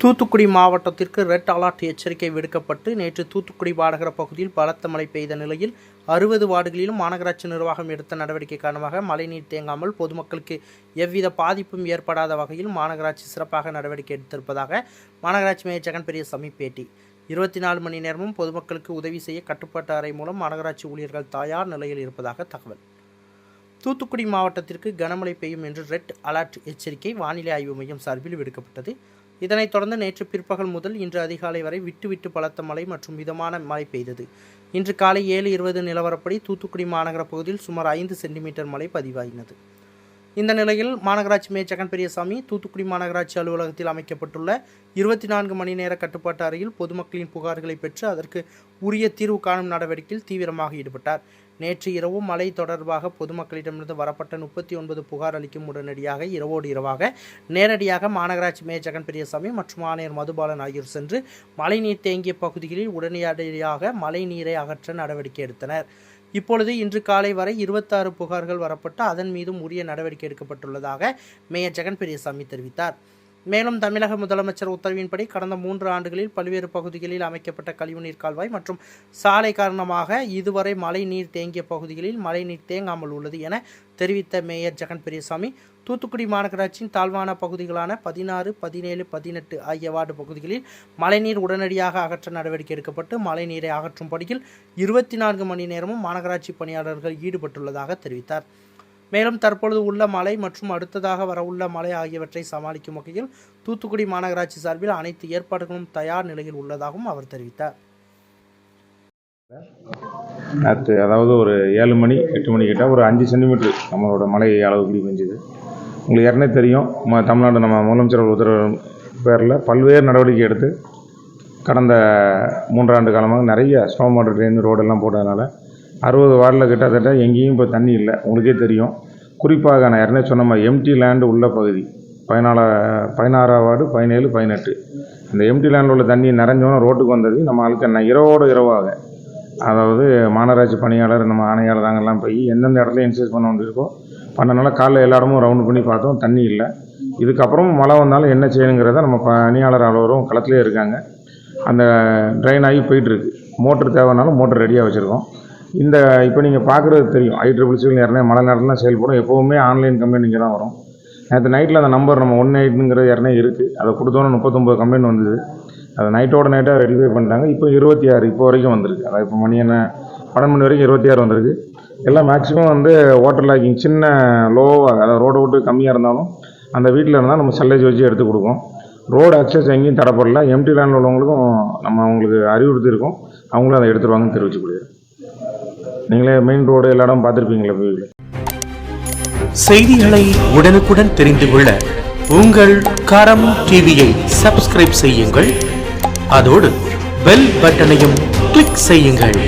தூத்துக்குடி மாவட்டத்திற்கு red alert எச்சரிக்கை விடுக்கப்பட்டு நேற்று தூத்துக்குடி பாடகர பகுதியில் பலத்த மழை பெய்த நிலையில் அறுபது வார்டுகளிலும் மாநகராட்சி நிர்வாகம் எடுத்த நடவடிக்கை காரணமாக மழைநீர் தேங்காமல் பொதுமக்களுக்கு எவ்வித பாதிப்பும் ஏற்படாத வகையில் மாநகராட்சி சிறப்பாக நடவடிக்கை எடுத்திருப்பதாக மாநகராட்சி மேயர் ஜெகன் பெரியசாமி பேட்டி. இருபத்தி நாலு மணி நேரமும் பொதுமக்களுக்கு உதவி செய்ய கட்டுப்பாட்டு அறை மூலம் மாநகராட்சி ஊழியர்கள் தயார் நிலையில் இருப்பதாக தகவல். தூத்துக்குடி மாவட்டத்திற்கு கனமழை பெய்யும் என்று ரெட் அலர்ட் எச்சரிக்கை வானிலை ஆய்வு மையம் சார்பில் விடுக்கப்பட்டது. இதனைத் தொடர்ந்து நேற்று பிற்பகல் முதல் இன்று அதிகாலை வரை விட்டு விட்டு பலத்த மழை மற்றும் மிதமான மழை பெய்தது. இன்று காலை ஏழு இருபது நிலவரப்படி தூத்துக்குடி மாநகர பகுதியில் சுமார் ஐந்து சென்டிமீட்டர் மழை பதிவாகினது இந்த நிலையில் மாநகராட்சி மேயர் ஜெகன் பெரியசாமி தூத்துக்குடி மாநகராட்சி அலுவலகத்தில் அமைக்கப்பட்டுள்ள இருபத்தி நான்கு மணி நேர கட்டுப்பாட்டு அறையில் பொதுமக்களின் புகார்களை பெற்று அதற்கு உரிய தீர்வு காணும் நடவடிக்கையில் தீவிரமாக ஈடுபட்டார். நேற்று இரவு மழை தொடர்பாக பொதுமக்களிடமிருந்து வரப்பட்ட முப்பத்தி ஒன்பது புகார் அளிக்கும் உடனடியாக இரவோடு இரவாக நேரடியாக மாநகராட்சி மேயர் ஜெகன் பெரியசாமி மற்றும் ஆணையர் மதுபாலன் ஆகியோர் சென்று மழைநீர் தேங்கிய பகுதிகளில் உடனடியாக மழை நீரை அகற்ற நடவடிக்கை எடுத்தனர். இப்பொழுது இன்று காலை வரை இருபத்தாறு புகார்கள் வரப்பட்டு அதன் மீதும் உரிய நடவடிக்கை எடுக்கப்பட்டுள்ளதாக மேயர் ஜெகன் பெரியசாமி தெரிவித்தார். மேலும் தமிழக முதலமைச்சர் உத்தரவின்படி கடந்த மூன்று ஆண்டுகளில் பல்வேறு பகுதிகளில் அமைக்கப்பட்ட கழிவுநீர் கால்வாய் மற்றும் சாலை காரணமாக இதுவரை மழை நீர் தேங்கிய பகுதிகளில் மழை நீர் தேங்காமல் உள்ளது என தெரிவித்த மேயர் ஜெகன் பெரியசாமி தூத்துக்குடி மாநகராட்சியின் தாழ்வான பகுதிகளான பதினாறு பதினேழு பதினெட்டு ஆகிய வார்டு பகுதிகளில் மழைநீர் உடனடியாக அகற்ற நடவடிக்கை எடுக்கப்பட்டு மழைநீரை அகற்றும் பணியில் இருபத்தி நான்கு மணி நேரமும் மாநகராட்சி பணியாளர்கள் ஈடுபட்டுள்ளதாக தெரிவித்தார். மேலும் தற்பொழுது உள்ள மழை மற்றும் அடுத்ததாக வரவுள்ள மழை ஆகியவற்றை சமாளிக்கும் வகையில் தூத்துக்குடி மாநகராட்சி சார்பில் அனைத்து ஏற்பாடுகளும் தயார் நிலையில் உள்ளதாகவும் அவர் தெரிவித்தார். நேற்று அதாவது ஒரு ஏழு மணி எட்டு மணி கிட்ட ஒரு அஞ்சு சென்டிமீட்டர் நம்மளோட மழை அளவு கூடி பெஞ்சுது உங்களுக்கு ஏற்கனவே தெரியும் ம தமிழ்நாடு நம்ம முதலமைச்சர் உத்தரவு பேரில் பல்வேறு நடவடிக்கை எடுத்து கடந்த மூன்றாண்டு காலமாக நிறைய ஸ்னோ வாட்டர் ட்ரெயின் ரோடெல்லாம் போட்டதுனால அறுபது வார்டில் கிட்டத்தட்ட எங்கேயும் இப்போ தண்ணி இல்லை. உங்களுக்கே தெரியும். குறிப்பாக நான் ஏற்கனவே சொன்ன மாதிரி எம்டி லேண்டு உள்ள பகுதி. பதினாலா பதினாறாம் வார்டு பதினேழு பதினெட்டு. இந்த எம்டி லேண்டில் உள்ள தண்ணி நிறைஞ்சோன்னு ரோட்டுக்கு வந்தது நம்ம ஆளுக்கு என்ன இரவோடு இரவாக. அதாவது மாநகராட்சி பணியாளர் நம்ம ஆணையாளர் நாங்கள்லாம் போய் எந்தெந்த இடத்துல இன்சூஸ் பண்ண வேண்டியிருக்கோ பண்ணனால காலைல எல்லா இடமும் ரவுண்டு பண்ணி பார்த்தோம் தண்ணி இல்லை. இதுக்கப்புறம் மழை வந்தாலும் என்ன செய்யணுங்கிறத நம்ம பணியாளர் அலுவலரும் களத்திலே இருக்காங்க. அந்த ட்ரைன் ஆகி போயிட்டுருக்கு மோட்ரு தேவைனாலும் மோட்ரு ரெடியாக வச்சுருக்கோம். இந்த இப்போ நீங்கள் பார்க்குறது தெரியும். ஐட்ரிபிள்சியில் ஏற்கனவே மழை நேரம்லாம் செயல்படும். எப்போவுமே ஆன்லைன் கம்பெனி இங்கே தான் வரும். நேற்று நைட்டில் அந்த நம்பர் நம்ம ஒன் எயிட்டுங்கிறது ஏற்கனவே இருக்குது அதை கொடுத்தோன்னே முப்பத்தொம்பது கம்பெனி வந்தது. அதை நைட்டோட நைட்டாக ரெடிஃபை பண்ணிட்டாங்க. இப்போ இருபத்தி ஆறு இப்போ வரைக்கும் வந்திருக்கு. அதாவது இப்போ மணி என்ன பன்னெண்டு மணி வரைக்கும் இருபத்தி ஆறு வந்திருக்கு. எல்லாம் மேக்ஸிமம் வந்து வாட்டர் லாக்கிங் சின்ன லோவாக அதாவது ரோடை விட்டு கம்மியாக இருந்தாலும் அந்த வீட்டில் இருந்தால் நம்ம சல்லேஜ் வச்சு எடுத்து கொடுக்கும். ரோடு அக்சஸ் எங்கேயும் தடப்படல எம்டி லேண்டில் உள்ளவங்களுக்கும் நம்ம அவங்களுக்கு அறிவுறுத்தியிருக்கோம் அவங்களும் அதை எடுத்துருவாங்கன்னு தெரிவிச்சு நீங்களே மெயின் ரோடு எல்லா இடம் பார்த்துருப்பீங்களா செய்திகளை உடனுக்குடன் தெரிந்து கொள்ள உங்கள் கரம் டிவியை சப்ஸ்கிரைப் செய்யுங்கள். அதோடு பெல் பட்டனையும் கிளிக் செய்யுங்கள்.